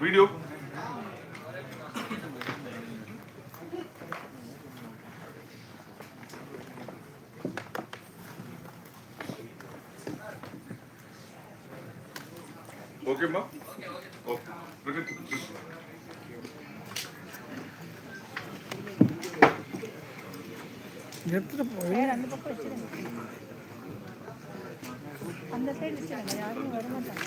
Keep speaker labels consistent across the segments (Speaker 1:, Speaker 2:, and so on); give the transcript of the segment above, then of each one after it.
Speaker 1: Video. Okay, ma. Okay. okay.
Speaker 2: எடுத்துட்டு போய் அந்த பக்கம் வச்சிருங்க. அந்த சைடு வச்சிருங்க. யாரும் வர மாட்டாங்க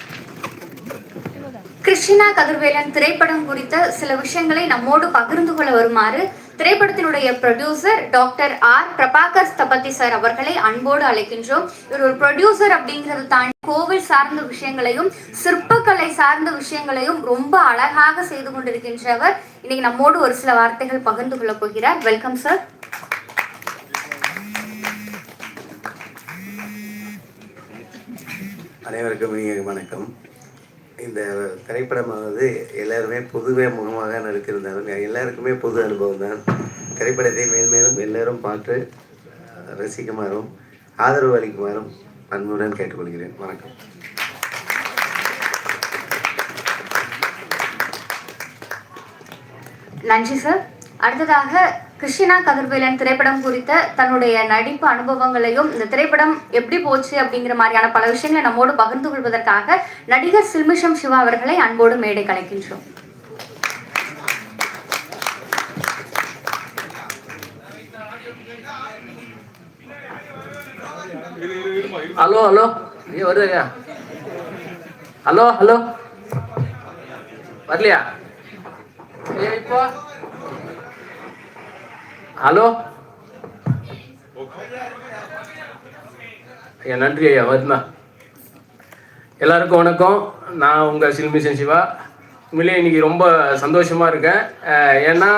Speaker 2: இவ்வளவுதான்.
Speaker 3: கிருஷ்ணா கதிர்வேலன் திரைப்படம் குறித்த சில விஷயங்களை நம்மோடு பகிர்ந்து கொள்ள வருமாறு திரைப்படத்தினுடைய producer doctor R. Prabhakar Sthapathi sir அவர்களை அன்போடு அழைக்கின்றோம். இவர் ஒரு ப்ரொடியூசர் அப்படிங்கிறத தாண்டி கோவில் சார்ந்த விஷயங்களையும் சிற்பக்கலை சார்ந்த விஷயங்களையும் ரொம்ப அழகாக செய்து கொண்டிருக்கின்றவர். இன்னைக்கு நம்மோடு ஒரு சில வார்த்தைகள் பகிர்ந்து கொள்ள போகிறார். வெல்கம் சார்
Speaker 4: அனைவருக்கும் இனிய வணக்கம். இந்த திரைப்படமானது எல்லாருமே புதுவே முகமாக நடித்திருந்தாலும் எல்லாருக்குமே புது அனுபவம் தான். திரைப்படத்தை மேல்மேலும் எல்லாரும் பார்த்து ரசிக்குமாறும் ஆதரவு அளிக்குமாறும் அன்புடன் கேட்டுக்கொள்கிறேன். வணக்கம்.
Speaker 3: நன்றி சார். அடுத்ததாக கிருஷ்ணா கதிர்வேலன் திரைப்படம் குறித்த தன்னுடைய நடிப்பு அனுபவங்களையும் இந்த திரைப்படம் எப்படி போச்சு அப்படிங்கிற மாதிரியான பல விஷயங்களை நம்மோடு பகிர்ந்து கொள்வதற்காக நடிகர் சில்மிஷம் சிவா அவர்களை அன்போடு மேடை கலைக்கின்றோம்.
Speaker 5: Hello hello. நீ வருதுங்க. Hello hello. வரலையா? இப்போ? ஹலோ? ஐயா நன்றி ஐயா வருமா. எல்லாருக்கும் வணக்கம். நான் உங்கள் சில்மிசன் சிவா. உண்மையிலேயே இன்னைக்கு ரொம்ப சந்தோஷமாக இருக்கேன். ஏன்னா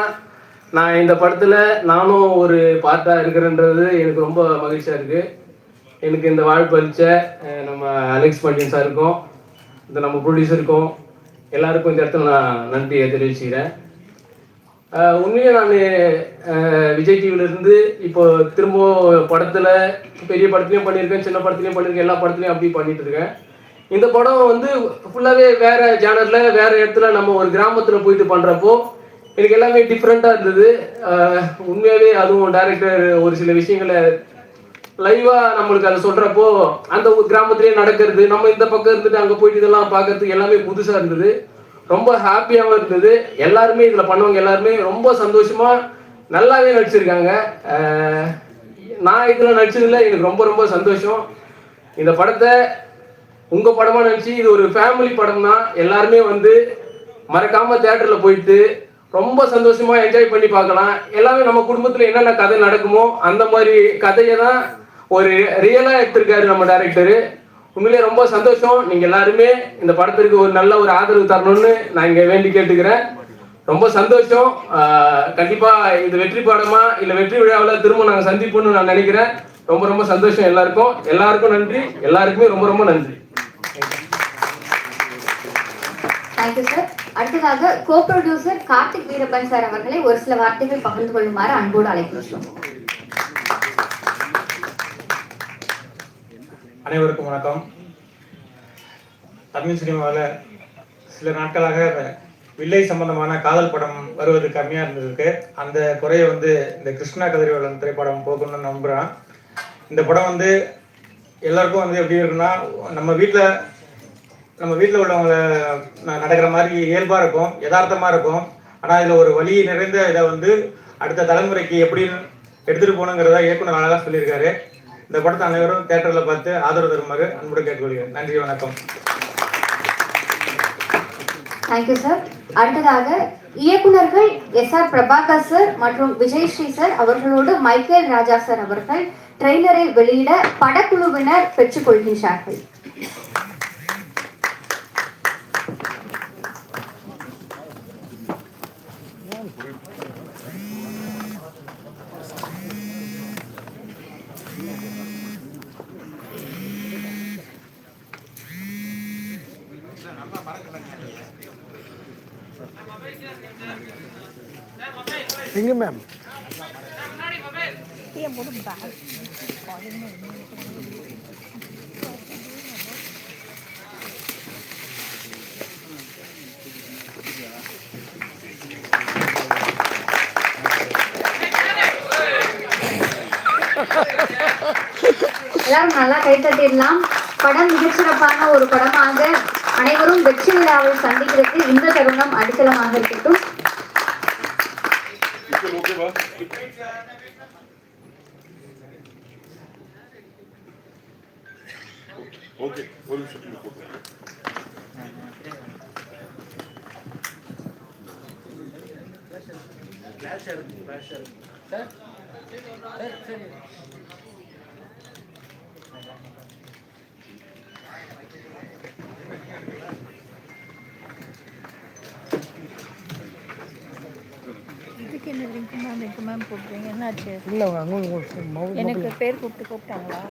Speaker 5: நான் இந்த படத்தில் நானும் ஒரு பார்ட்டாக இருக்கிறேன்றது எனக்கு ரொம்ப மகிழ்ச்சியாக இருக்குது எனக்கு இந்த வாழ்ப்பு அளித்த நம்ம அலெக்ஸ் பாண்டியன் சாருக்கும் இந்த நம்ம ப்ரொடியூசருக்கும் எல்லாருக்கும் இந்த இடத்துல நான் நன்றியை தெரிவிச்சுக்கிறேன். உண்மையாக நான் விஜய் டிவிலேருந்து இப்போ திரும்ப படத்தில் பெரிய படத்துலையும் பண்ணியிருக்கேன் சின்ன படத்துலையும் பண்ணியிருக்கேன் எல்லா படத்துலையும் அப்படி பண்ணிட்டு இருக்கேன் இந்த படம் வந்து ஃபுல்லாகவே வேற ஜானரில் வேற இடத்துல நம்ம ஒரு கிராமத்தில் போயிட்டு பண்ணுறப்போ எனக்கு எல்லாமே டிஃப்ரெண்ட்டாக இருந்தது. உண்மையாகவே அதுவும் டைரக்டர் ஒரு சில விஷயங்களை லைவாக நம்மளுக்கு அதை சொல்கிறப்போ அந்த ஒரு நடக்கிறது நம்ம இந்த பக்கம் இருந்துட்டு அங்கே போயிட்டு இதெல்லாம் பார்க்கறதுக்கு எல்லாமே புதுசாக இருந்தது. ரொம்ப ஹாப்பியாகவும் இருந்தது. எல்லாருமே இதில் பண்ணவங்க எல்லாருமே ரொம்ப சந்தோஷமாக நல்லாவே நடிச்சிருக்காங்க. நான் இதில் நடிச்சதில் எனக்கு ரொம்ப ரொம்ப சந்தோஷம். இந்த படத்தை உங்கள் படமாக நினச்சி இது ஒரு ஃபேமிலி படம் தான் எல்லாருமே வந்து மறக்காமல் தேட்டரில் போயிட்டு ரொம்ப சந்தோஷமாக என்ஜாய் பண்ணி பார்க்கலாம். எல்லாமே நம்ம குடும்பத்தில் என்னென்ன கதை நடக்குமோ அந்த மாதிரி கதையை தான் ஒரு ரியலாக எடுத்திருக்காரு நம்ம டேரக்டரு உண்மையிலே ரொம்ப சந்தோஷம். நீங்க எல்லாருமே இந்த படத்திற்கு ஒரு நல்ல ஒரு ஆதரவு தரணும்னு நான் இங்க வேண்டி கேட்டுக்கிறேன். ரொம்ப சந்தோஷம். கண்டிப்பா இந்த வெற்றி படமா இல்ல வெற்றி விழாவில் திரும்ப நாங்க சந்திப்போம்னு நான் நினைக்கிறேன். ரொம்ப ரொம்ப சந்தோஷம் எல்லாருக்கும். எல்லாருக்கும் நன்றி. எல்லாருக்குமே ரொம்ப ரொம்ப நன்றி.
Speaker 3: தேங்க்யூ சார் அடுத்ததாக co producer Karthik Veerappan sir அவர்களை ஒரு சில வார்த்தைகள் பகிர்ந்து கொள்ளுமாறு அன்போடு அழைக்கிறோம்.
Speaker 6: அனைவருக்கும் வணக்கம். தமிழ் சினிமாவில் சில நாட்களாக வில்லை சம்பந்தமான காதல் படம் வருவது கம்மியாக இருந்திருக்கு. அந்த குறையை வந்து இந்த கிருஷ்ணா கதிர்வேலன் திரைப்படம் போகணும்னு நம்புகிறேன் இந்த படம் வந்து எல்லாருக்கும் வந்து எப்படி இருக்குன்னா நம்ம வீட்டில் நம்ம வீட்டில் உள்ளவங்க ந- நடக்கிற மாதிரி இயல்பாக இருக்கும் யதார்த்தமாக இருக்கும். ஆனால் இதில் ஒரு வழி நிறைந்த இதை வந்து அடுத்த தலைமுறைக்கு எப்படி எடுத்துகிட்டு போகணுங்கிறத இயக்குனர் அழகாக சொல்லியிருக்காரு. இந்த படத்தை அனைவரும் தேட்டரில் பார்த்து ஆதரவு தருமாறு அன்புடன் கேட்டுக்கொள்கிறேன். நன்றி வணக்கம்.
Speaker 3: தேங்க்யூ சார் அடுத்ததாக இயக்குனர்கள் எஸ் ஆர் பிரபாகர் சார் மற்றும் விஜய் ஸ்ரீ சார் அவர்களோடு மைக்கேல் ராஜா சார் அவர்கள் ட்ரெய்லரை வெளியிட படக்குழுவினர் பெற்றுக்கொள்கின்றார்கள்.
Speaker 7: எங்க மேம்
Speaker 3: எல்லாரும் நல்லா கைத்தட்டிடலாம் படம் மிகச்சிறப்பான ஒரு படமாக அனைவரும் வெற்றி விழாவை சந்திக்கிறதுக்கு இந்த தருணம் அடித்தளமாக இருக்கட்டும்
Speaker 1: விஷுவல் ஓகேவா ஓகே ஒரு நிமிஷம் போட்டு
Speaker 2: லிங்க் மேம் லிங்க் மேம் போடுறீங்க என்னாச்சு?
Speaker 7: இல்லை
Speaker 2: எனக்கு பேர் கூப்பிட்டு கூப்பிட்டாங்களா?